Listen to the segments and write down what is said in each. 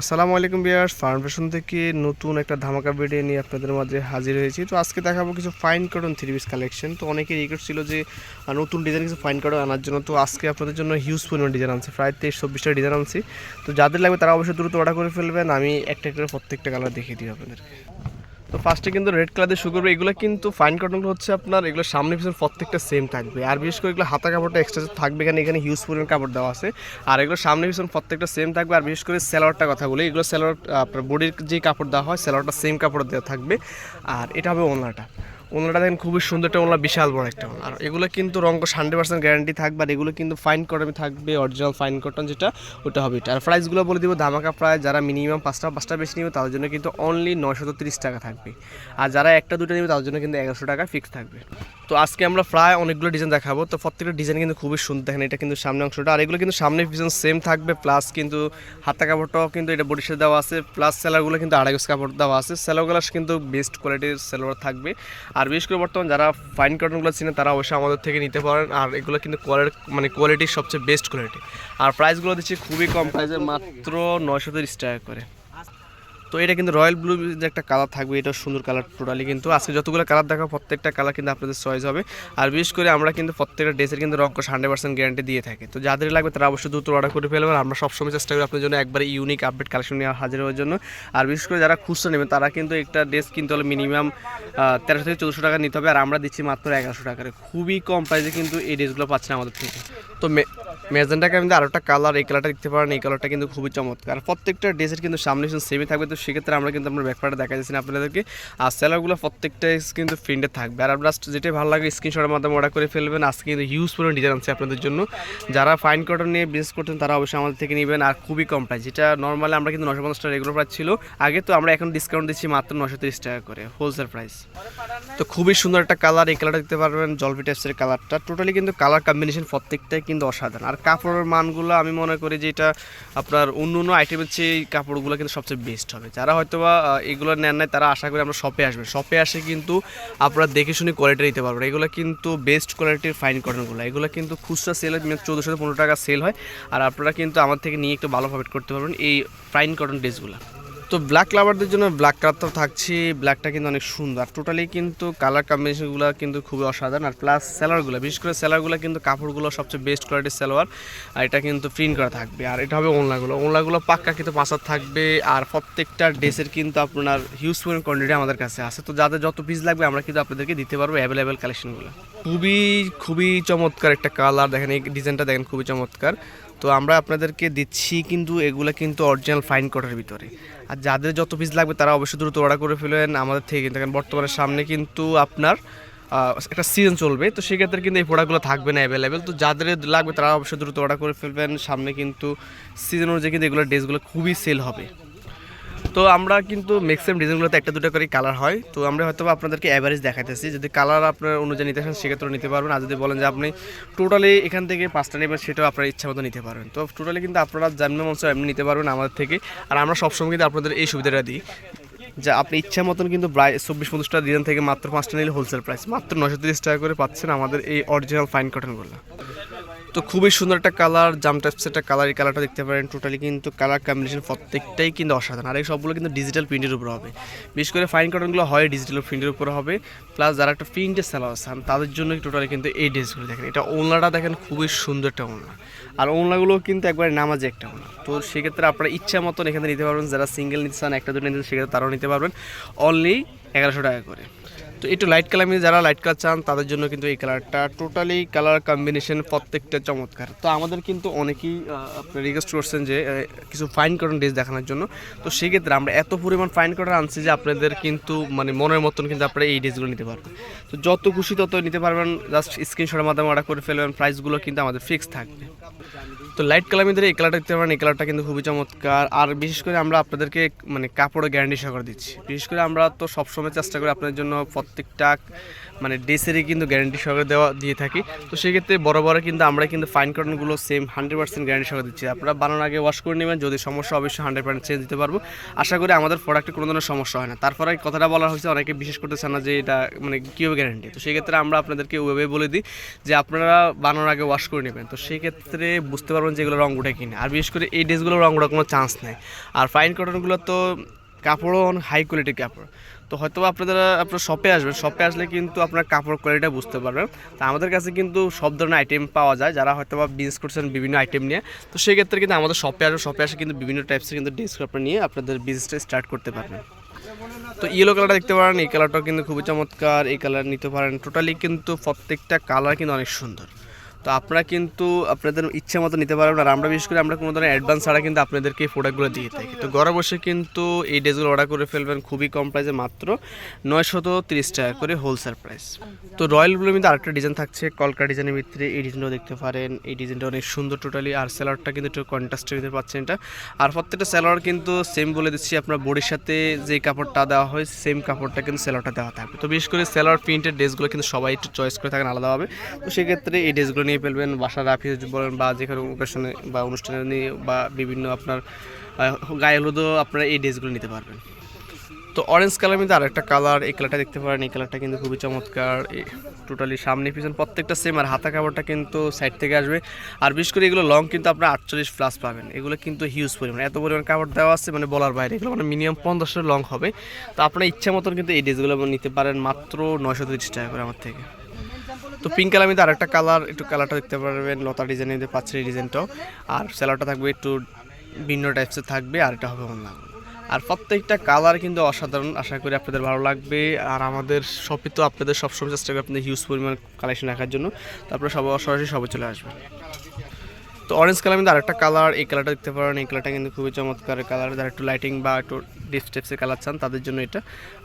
আসসালামু আলাইকুম বিয়ার্স farm fashion থেকে নতুন একটা ধামাকা ভিডিও নিয়ে আপনাদের মাঝে হাজির হয়েছি। তো আজকে দেখাবো কিছু fine cotton three piece collection তো অনেকে রিকোয়েস্ট ছিল যে নতুন ডিজাইন কিছু ফাইন কটন আনার জন্য। তো আজকে আপনাদের জন্য হিউজ পরিমাণ ডিজাইন আনছি, প্রায় তেইশ, চব্বিশটা ডিজাইন আনছি। তো যাদের লাগবে তারা অবশ্যই দ্রুত অর্ডার করে ফেলবেন। আমি একটা একটা প্রত্যেকটা কালার দেখিয়ে দিই আপনাদেরকে। তো ফার্স্টে কিন্তু রেড কালার শুরু করবে। এগুলো কিন্তু ফাইন কটনগুলো হচ্ছে আপনার, এগুলো সামনে পিছনে প্রত্যেকটা সেম থাকবে। আর বিশেষ করে এগুলো হাতা কাপড়টা এক্সট্রা থাকবে এখানে এখানে হিউজ পরিমাণ কাপড় দেওয়া আছে। আর এগুলো সামনে পিছনে প্রত্যেকটা সেম থাকবে। আর বিশেষ করে স্যালোয়ারটা কথা বলি, এগুলো স্যালোয়ার আপনার বডির যে কাপড় দেওয়া হয় স্যালোয়ারটা সেম কাপড় দেওয়া থাকবে। আর এটা হবে ওনাটা। ওনাটা দেখেন খুবই সুন্দর একটা ওনা বিশাল বড় একটা ওনা আর এগুলো কিন্তু রঙ হান্ড্রেড পার্সেন্ট গ্যারান্টি থাকবে, আর এগুলো কিন্তু ফাইন কটন থাকবে অরিজিনাল ফাইন কটন যেটা, ওটা হবে এটা। আর প্রাইসগুলো বলে দিব, ধামাকা প্রায় যারা মিনিমাম পাঁচটা পাঁচটা বেশি নেবে, তাদের জন্য কিন্তু অনলি নয়শো তিরিশ টাকা থাকবে। আর যারা একটা, দুটো নেবে, তাদের জন্য কিন্তু এগারোশো টাকা ফিক্স থাকবে। তো আজকে আমরা প্রায় অনেকগুলো ডিজাইন দেখাবো। তো প্রত্যেকটা ডিজাইন কিন্তু খুবই সুন্দর, দেখেন এটা কিন্তু সামনে অংশটা। আর এগুলো কিন্তু সামনে পিছন সেম থাকবে প্লাস কিন্তু হাতা কাপড়টাও কিন্তু এটা সাথে দেওয়া আছে প্লাস সেলারগুলো কিন্তু আড়াই গজ কাপড় দেওয়া আছে। সেলারগুলো কিন্তু বেস্ট কোয়ালিটির সেলোয়ার থাকবে। আর বিশেষ করে বর্তমান যারা ফাইন কটনগুলো চিনে তারা অবশ্যই আমাদের থেকে নিতে পারেন। আর এগুলো কিন্তু কোয়ালিটি মানে কোয়ালিটি সবচেয়ে বেস্ট কোয়ালিটি আর প্রাইসগুলো দিচ্ছি খুবই কম। প্রাইসে মাত্র নয়শো তিরিশ টাকা করে। তো এটা কিন্তু রয়্যাল ব্লু যে একটা কালার থাকবে, এটা সুন্দর কালার টোটালি কিন্তু। আজকে যতগুলো কালার দেখা প্রত্যেকটা কালার কিন্তু আপনাদের চয়েস হবে। আর বিশেষ করে আমরা কিন্তু প্রত্যেকটা ড্রেসের কিন্তু রঙ হান্ড্রেড পার্সেন্ট গ্যারান্টি দিয়ে থাকি। তো যাদের লাগবে তারা অবশ্যই দ্রুত অর্ডার করে ফেলবেন আমরা সবসময় চেষ্টা করি আপনার জন্য একবারে ইউনিক আপডেট কালেকশন নিয়ে হাজির হওয়ার জন্য। আর বিশেষ করে যারা খুচরা নেবেন, তারা কিন্তু একটা ড্রেস কিনতে হলে মিনিমাম তেরোশো থেকে চৌদ্দশো টাকা নিতে হবে। আর আমরা দিচ্ছি মাত্র এগারোশো টাকার খুবই কম প্রাইসে কিন্তু এই ড্রেসগুলো পাচ্ছেন আমাদের থেকে। তো মেজেন্টাকে আমি আরও একটা কালার এই কালারটা দেখতে পারেন। এই কালারটা কিন্তু খুবই চমৎকার। প্রত্যেকটা ড্রেসের কিন্তু সামনে সেমই থাকবে। তো সেক্ষেত্রে আমরা কিন্তু আমরা ব্যাকপারটা দেখা যাচ্ছি না আপনাদেরকে। আর সেলারগুলো প্রত্যেকটা কিন্তু ফ্রিন্টে থাকবে। আর আপনার যেটাই ভালো লাগে স্ক্রিনশটের মাধ্যমে অর্ডার করে ফেলবেন। আজকে কিন্তু হিউজ পরিমাণ ডিজাইন আছে আপনাদের জন্য। যারা ফাইন কটন নিয়ে বিজনেস করতেন তারা অবশ্যই আমাদের থেকে নেবেন। আর খুবই কম প্রাইস যেটা নর্মালি আমরা কিন্তু নশো পঞ্চাশ টাকা রেগুলার ছিল। আগে তো আমরা এখন ডিসকাউন্ট দিচ্ছি মাত্র নশো তিরিশ টাকা করে হোলসেল প্রাইস তো খুবই সুন্দর একটা কালার এই কালারটা দেখতে পারবেন, জলপি টাইপসের কালারটা টোটালি কিন্তু কালার কম্বিনেশন প্রত্যেকটাই কিন্তু অসাধারণ। আর কাপড়ের মানগুলো আমি মনে করি যে এটা আপনার অন্য অন্য আইটেমের চেয়ে কাপড়গুলো কিন্তু সবচেয়ে বেস্ট হবে। যারা হয়তো বা এগুলো নেন নাই, তারা আশা করি আমরা শপে আসবেন শপে আসে কিন্তু আপনারা দেখে শুনে কোয়ালিটি নিতে পারবেন। এগুলো কিন্তু বেস্ট কোয়ালিটির ফাইন কটনগুলো এগুলো কিন্তু খুচরা সেল হয় চোদ্দোশো থেকে পনেরো টাকা সেল হয়। আর আপনারা কিন্তু আমার থেকে নিয়ে একটু ভালো প্রফিট করতে পারবেন এই ফাইন কটন ড্রেসগুলো তো ব্ল্যাক লাভারদের জন্য ব্ল্যাক কালার তো থাকছে ব্ল্যাকটা কিন্তু অনেক সুন্দর। টোটালি কিন্তু কালার কম্বিনেশনগুলো কিন্তু খুবই অসাধারণ। আর প্লাস সেলারগুলো বিশেষ করে সেলারগুলো কিন্তু কাপড়গুলো সবচেয়ে বেস্ট কোয়ালিটির সেলোয়ার আর এটা কিন্তু প্রিন্ট করা থাকবে। আর এটা হবে ওনলাগুলো ওনলাগুলো পাক্কা কিন্তু পাঁচার থাকবে। আর প্রত্যেকটা ড্রেসের কিন্তু আপনার হিউজ পরিমাণ কোয়ান্টিটি আমাদের কাছে আছে। তো যাদের যত পিস লাগবে, আমরা কিন্তু আপনাদেরকে দিতে পারব অ্যাভেলেবেল কালেকশনগুলো খুবই খুবই চমৎকার একটা কালার দেখেন, এই ডিজাইনটা দেখেন, খুবই চমৎকার। তো আমরা আপনাদেরকে দিচ্ছি কিন্তু, এগুলো কিন্তু অরিজিনাল ফাইন কটের ভিতরে। আর যাদের যত পিস লাগবে তারা অবশ্যই দ্রুত অর্ডার করে ফেলেন আমাদের থেকে কিন্তু। কারণ বর্তমানে সামনে কিন্তু আপনার একটা সিজন চলবে, তো সেক্ষেত্রে কিন্তু এই প্রোডাক্টগুলো থাকবে না অ্যাভেলেবেল তো যাদের লাগবে তারা অবশ্যই দ্রুত অর্ডার করে ফেলবেন। সামনে কিন্তু সিজন অনুযায়ী কিন্তু এগুলো ড্রেসগুলো খুবই সেল হবে। তো আমরা কিন্তু ম্যাক্সিমাম ডিজাইনগুলোতে একটা দুটো করে কালার হয়। তো আমরা হয়তো আপনাদেরকে অ্যাভারেজ দেখাইতেছি। যদি কালার আপনার অনুযায়ী নিতে চান সেক্ষেত্রে নিতে পারবেন। আর যদি বলেন যে আপনি টোটালি এখান থেকে পাঁচটা নেবেন, সেটাও আপনার ইচ্ছা মতো নিতে পারবেন তো টোটালি কিন্তু আপনারা যেমন মন এমনি নিতে পারবেন আমাদের থেকে। আর আমরা সবসময় কিন্তু আপনাদের এই সুবিধাটা দিই। যে আপনি ইচ্ছা মতন কিন্তু প্রায় চব্বিশ পঞ্চাশটা ডিজাইন থেকে মাত্র পাঁচটা নিলে হোলসেল প্রাইস মাত্র নশো তিরিশ টাকা করে পাচ্ছেন আমাদের এই অরিজিনাল ফাইন কটনগুলো তো খুবই সুন্দর একটা কালার জাম টাইপস একটা কালার এই কালারটা দেখতে পারেন টোটালি কিন্তু কালার কম্বিনেশন প্রত্যেকটাই কিন্তু অসাধারণ। আর এই সবগুলো কিন্তু ডিজিটাল প্রিন্টের উপর হবে। বিশেষ করে ফাইন কটনগুলো হয় ডিজিটাল প্রিন্টের উপর হবে। প্লাস যারা একটা প্রিন্টের সেলার আছেন তাদের জন্য টোটালি কিন্তু এই ড্রেসগুলো দেখেন। এটা ওনলাটা দেখেন খুবই সুন্দর একটা ওনলা আর ওনলাগুলো কিন্তু একবার নামাজে একটা ওনলা তো সেক্ষেত্রে আপনারা ইচ্ছা মতন এখানে নিতে পারবেন। যারা সিঙ্গেল নিতে চান, একটা দুটো নিতে সেক্ষেত্রে তারাও নিতে পারবেন। অনলি এগারোশো টাকা করে। তো একটু লাইট কালার যারা লাইট কালার চান তাদের জন্য কিন্তু এই কালারটা টোটালি কালার কম্বিনেশন প্রত্যেকটা চমৎকার। তো আমাদের কিন্তু অনেকেই আহ, আপনার রিকোয়েস্ট করছেন যে কিছু ফাইন কটন ড্রেস দেখানোর জন্য। তো সেক্ষেত্রে আমরা এত পরিমাণ ফাইন কটন আনছি যে আপনাদের কিন্তু মানে মনের মতন কিন্তু আপনারা এই ড্রেসগুলো নিতে পারবেন। তো যত খুশি তত নিতে পারবেন জাস্ট স্ক্রিনশটের মাধ্যমে অর্ডার করে ফেলবেন প্রাইসগুলো কিন্তু আমাদের ফিক্স থাকবে। তো লাইট কালার মধ্যে এই কালারটা দেখতে পারেন। এই কালারটা কিন্তু খুবই চমৎকার। আর বিশেষ করে আমরা আপনাদেরকে মানে কাপড়ে গ্যারান্টি সহকারে দিচ্ছি। বিশেষ করে আমরা তো সবসময় চেষ্টা করি আপনাদের জন্য প্রত্যেকটা মানে ডেসেরই কিন্তু গ্যারান্টি সহকারে দেওয়া দিয়ে থাকি। তো সেক্ষেত্রে বড় বড় কিন্তু আমরা কিন্তু ফাইন কটনগুলো সেম হান্ড্রেড পার্সেন্ট গ্যারান্টি সহকারে দিচ্ছি। আপনারা বানানোর আগে ওয়াশ করে নেবেন, যদি সমস্যা অবশ্যই হান্ড্রেড পার্সেন্ট চেঞ্জ দিতে পারব। আশা করি আমাদের প্রোডাক্টে কোনো ধরনের সমস্যা হয় না। তারপরে কথাটা বলা হয়েছে, অনেকে বিশেষ করতেছে না যে এটা মানে কীভাবে গ্যারান্টি তো সেক্ষেত্রে আমরা আপনাদেরকে ওয়েবে বলে দিই যে আপনারা বানানোর আগে ওয়াশ করে নেবেন। তো সেক্ষেত্রে বুঝতে পারবেন যে এগুলো রঙ উঠে কিনা। আর বিশেষ করে এই ড্রেসগুলো রঙ ওঠার কোনো চান্স নেই। আর ফাইন কটনগুলো তো কাপড়ও অনেক হাই কোয়ালিটির কাপড়। তো হয়তো আপনারা, আপনার শপে আসবেন। শপে আসলে কিন্তু আপনার কাপড় কোয়ালিটিটা বুঝতে পারবেন। তো আমাদের কাছে কিন্তু সব ধরনের আইটেম পাওয়া যায়। যারা হয়তো বা বিজনেস করছেন বিভিন্ন আইটেম নিয়ে। তো সেই ক্ষেত্রে কিন্তু আমাদের শপে আসবে। শপে আসে কিন্তু বিভিন্ন টাইপসের কিন্তু ড্রেস আপনার নিয়ে আপনাদের বিজনেসটা স্টার্ট করতে পারবেন। তো ইয়েলো কালারটা দেখতে পারেন। এই কালারটাও কিন্তু খুবই চমৎকার। এই কালার নিতে পারেন। টোটালি কিন্তু প্রত্যেকটা কালার কিন্তু অনেক সুন্দর। তো আপনারা কিন্তু আপনাদের ইচ্ছে মতো নিতে পারবেন। আর আমরা বিশেষ করে আমরা কোনো ধরনের অ্যাডভান্স ছাড়া কিন্তু আপনাদেরকে এই প্রোডাক্টগুলো দিয়ে থাকি। তো ঘরে বসে কিন্তু এই ড্রেসগুলো অর্ডার করে ফেলবেন খুবই কম প্রাইসে মাত্র নয়শত তিরিশ টাকা করে হোলসেল প্রাইস তো রয়্যাল ব্লুর মধ্যে আরেকটা ডিজাইন থাকছে কলকা ডিজাইনের ভিতরে এই ডিজাইনটাও দেখতে পারেন। এই ডিজাইনটা অনেক সুন্দর টোটালি আর স্যালোয়ারটা কিন্তু একটু কন্ট্রাস্টের ভিতরে পাচ্ছেন এটা। আর প্রত্যেকটা স্যালোয়ার কিন্তু সেম বলে দিচ্ছি, আপনার বডির সাথে যে কাপড়টা দেওয়া হয় সেম কাপড়টা কিন্তু স্যালোয়ারটা দেওয়া থাকবে। তো বিশেষ করে স্যালোয়ার প্রিন্টের ড্রেসগুলো কিন্তু সবাই একটু চয়েস করে থাকেন আলাদাভাবে। তো সেক্ষেত্রে এই ড্রেসগুলো নিয়ে ফেলবেন বাসার অফিস বলেন বা যেখানে ওকেশনে বা অনুষ্ঠানে নিয়ে বা বিভিন্ন আপনার গায়ে হলুদও আপনারা এই ড্রেসগুলো নিতে পারবেন। তো অরেঞ্জ কালার মধ্যে আরেকটা কালার এই কালারটা দেখতে পারেন, এই কালারটা কিন্তু খুবই চমৎকার টোটালি সামনে পিছন প্রত্যেকটা সেম আর হাতা কাপড়টা কিন্তু সাইড থেকে আসবে। আর বিশেষ করে এগুলো লং কিন্তু আপনার আটচল্লিশ প্লাস পাবেন, এগুলো কিন্তু হিউজ পরিমাণ। এত পরিমাণ কাপড় দেওয়া আছে মানে বলার বাইরে, এগুলো মানে মিনিমাম পঞ্চাশের লং হবে। তো আপনার ইচ্ছা মতন কিন্তু এই ড্রেসগুলো নিতে পারেন, মাত্র নয়শো তিরিশ টাকা করে আমার থেকে। তো পিঙ্ক কালার মধ্যে আরেকটা কালার একটু কালারটা দেখতে পারবেন, লতা ডিজাইনের মধ্যে পাচ্ছেন ডিজাইনটাও আর স্যালারটা থাকবে একটু ভিন্ন টাইপসের থাকবে, আর এটা হবে অন্য আর প্রত্যেকটা কালার কিন্তু অসাধারণ, আশা করি আপনাদের ভালো লাগবে। আর আমাদের শপে তো আপনাদের সবসময় চেষ্টা করি আপনাদের হিউজ পরিমাণ কালেকশন রাখার জন্য। তারপরে সবাই সরাসরি সবাই চলে আসবেন। তো অরেঞ্জ কালার কিন্তু আরেকটা কালার এই কালারটা দেখতে পারেন, এই কালারটা কিন্তু খুবই চমৎকার কালার যারা একটু লাইটিং বা একটু ডিপ স্টেপসের কালার চান, তাদের জন্য এটা।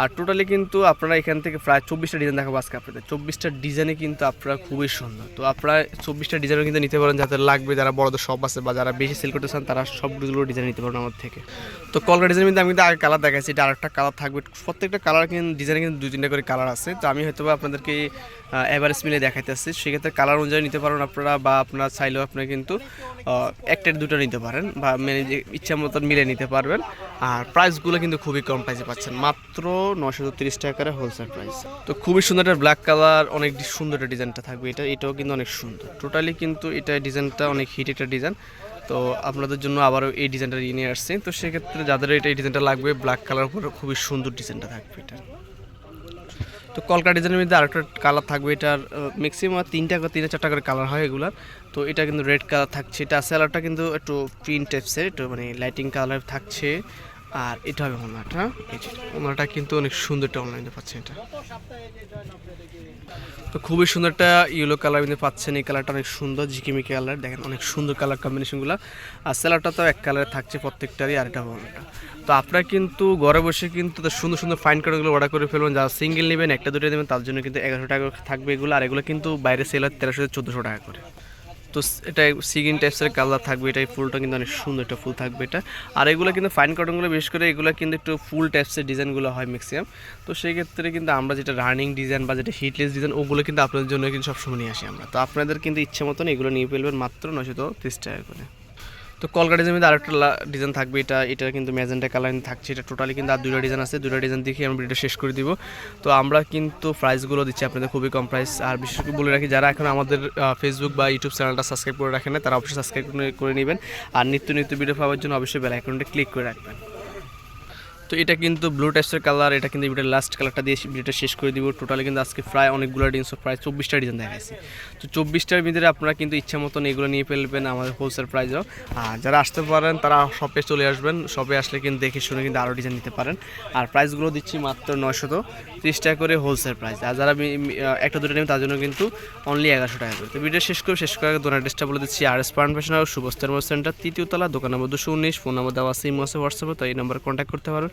আর টোটালি কিন্তু আপনারা এখান থেকে প্রায় চব্বিশটা ডিজাইন দেখাবো আজকে আপনাদের। চব্বিশটা ডিজাইনে কিন্তু আপনারা খুবই সুন্দর। তো আপনারা চব্বিশটা ডিজাইনও কিন্তু নিতে পারেন যাদের লাগবে যারা বড়দের শপ আছে বা যারা বেশি সেল করতে চান, তারা সবগুলো ডিজাইন নিতে পারেন আমার থেকে। তো কলকা ডিজাইন কিন্তু আমি কিন্তু আগে কালার দেখাচ্ছি এটা আরেকটা কালার থাকবে। প্রত্যেকটা কালার কিন্তু ডিজাইনে কিন্তু দুই তিনটা করে কালার আছে। তো আমি হয়তো আপনাদেরকে অ্যাভারেজ মিলে দেখাইতে আসছি। সেক্ষেত্রে কালার অনুযায়ী নিতে পারেন আপনারা বা আপনারা চাইলেও আপনারা কিন্তু আহ, একটা দুটো নিতে পারেন বা মেনে ইচ্ছা মতন মিলে নিতে পারবেন। আর প্রাইসগুলো কিন্তু খুবই কম প্রাইসে পাচ্ছেন। মাত্র নশো তিরিশ টাকা করে হোলসেল প্রাইস তো খুবই সুন্দর একটা ব্ল্যাক কালার অনেক সুন্দর একটা ডিজাইনটা থাকবে। এটা এটাও কিন্তু অনেক সুন্দর। টোটালি কিন্তু এটা ডিজাইনটা অনেক হিট একটা ডিজাইন তো আপনাদের জন্য আবারও এই ডিজাইনটা নিয়ে আসছি। তো সেক্ষেত্রে যাদের এটা এই ডিজাইনটা লাগবে ব্ল্যাক কালার উপরে খুবই সুন্দর ডিজাইনটা থাকবে এটা। তো কলকা ডিজাইনের মধ্যে আরেকটা কালার থাকবে, এটার ম্যাক্সিমাম তিনটা তিনটা চারটা করে কালার হয় এগুলার। তো এটা কিন্তু রেড কালার থাকছে। এটা স্যালারটা কিন্তু একটু প্রিন্ট টাইপসের একটু মানে লাইটিং কালার থাকছে। আর এটা হবে ওনাটা ওনাটা কিন্তু অনেক সুন্দর একটা অনলাইনে পাচ্ছেন এটা। তো খুবই সুন্দর একটা ইয়েলো কালার কিন্তু পাচ্ছেন। এই কালারটা অনেক সুন্দর ঝিকিমি কালার দেখেন, অনেক সুন্দর কালার কম্বিনেশনগুলো আর স্যালারটা তো এক কালারে থাকছে প্রত্যেকটারই, আর এটা ওনাটা তো আপনারা কিন্তু ঘরে বসে কিন্তু সুন্দর সুন্দর ফাইন কার্ডগুলো অর্ডার করে ফেলবেন। যারা সিঙ্গেল নেবেন, একটা দুটো নেবেন, তার জন্য কিন্তু এগারোশো টাকা থাকবে এগুলো। আর এগুলো কিন্তু বাইরে সেল হয় তেরোশো চোদ্দোশো টাকা করে। তো এটা সিগিন টাইপসের কালার থাকবে এটা ফুলটা কিন্তু অনেক সুন্দর একটা ফুল থাকবে এটা। আর এগুলো কিন্তু ফাইন কটনগুলো বিশেষ করে এগুলো কিন্তু একটু ফুল টাইপসের ডিজাইনগুলো হয় ম্যাক্সিমাম তো সেই ক্ষেত্রে কিন্তু আমরা যেটা রানিং ডিজাইন বা যেটা হিটলেস ডিজাইন ওগুলো কিন্তু আপনাদের জন্য কিন্তু সবসময় নিয়ে আসি আমরা। তো আপনাদের কিন্তু ইচ্ছে মতন এগুলো নিয়ে ফেলবেন মাত্র নয়শো তিরিশ টাকা করে। তো কলকা ডিজাইনের আরেকটা ডিজাইন থাকবে, এটা এটা কিন্তু ম্যাজেন্টা কালার থাকছে, এটা টোটালি কিন্তু আর দুটো ডিজাইন আছে দুটো ডিজাইন দেখে আমরা ভিডিওটা শেষ করে দিব। তো আমরা কিন্তু প্রাইসগুলো দিচ্ছি আপনাদের খুবই কম প্রাইস আর বিশেষ করে বলে রাখি, যারা এখন আমাদের ফেসবুক বা ইউটিউব চ্যানেলটা সাবস্ক্রাইব করে রাখেন না, তারা অবশ্যই সাবস্ক্রাইব করে নেবেন। আর নিত্য নিত্য ভিডিও পাওয়ার জন্য অবশ্যই বেল আইকনটা ক্লিক করে রাখবেন। তো এটা কিন্তু ব্লু টাইপসের কালার এটা কিন্তু ভিডিওর লাস্ট কালারটা দিয়ে ভিডিওটা শেষ করে দিব। টোটালি কিন্তু আজকে প্রায় অনেকগুলো ডিজাইন প্রায় চব্বিশটা ডিজাইন দেখা দেখাইছি। তো চব্বিশটার ভিতরে আপনারা কিন্তু ইচ্ছা মতন এগুলো নিয়ে ফেলবেন আমাদের হোলসেল প্রাইসও আর যারা আসতে পারেন, তারা শপে চলে আসবেন। শপে আসলে কিন্তু দেখে শুনে কিন্তু আরও ডিজাইন নিতে পারেন। আর প্রাইসগুলো দিচ্ছি মাত্র নয়শত তিরিশ টাকা করে হোলসেল প্রাইস আর যারা একটা দুটো নেবেন, তার জন্য কিন্তু অনলি এগারোশো টাকা করে। তো ভিডিও শেষ করে শেষ করে দোনার অ্যাড্রেসটা বলে দিচ্ছি আর এস পার্ন ফ্যাশন হাউস সুবস্তার সেন্টার তৃতীয় তলা, দোকান নম্বর দুশো উনিশ ফোন নম্বর দেওয়া সিম আছে হোয়াটসঅ্যাপে তো এই নাম্বারে কন্ট্যাক্ট করতে পারেন।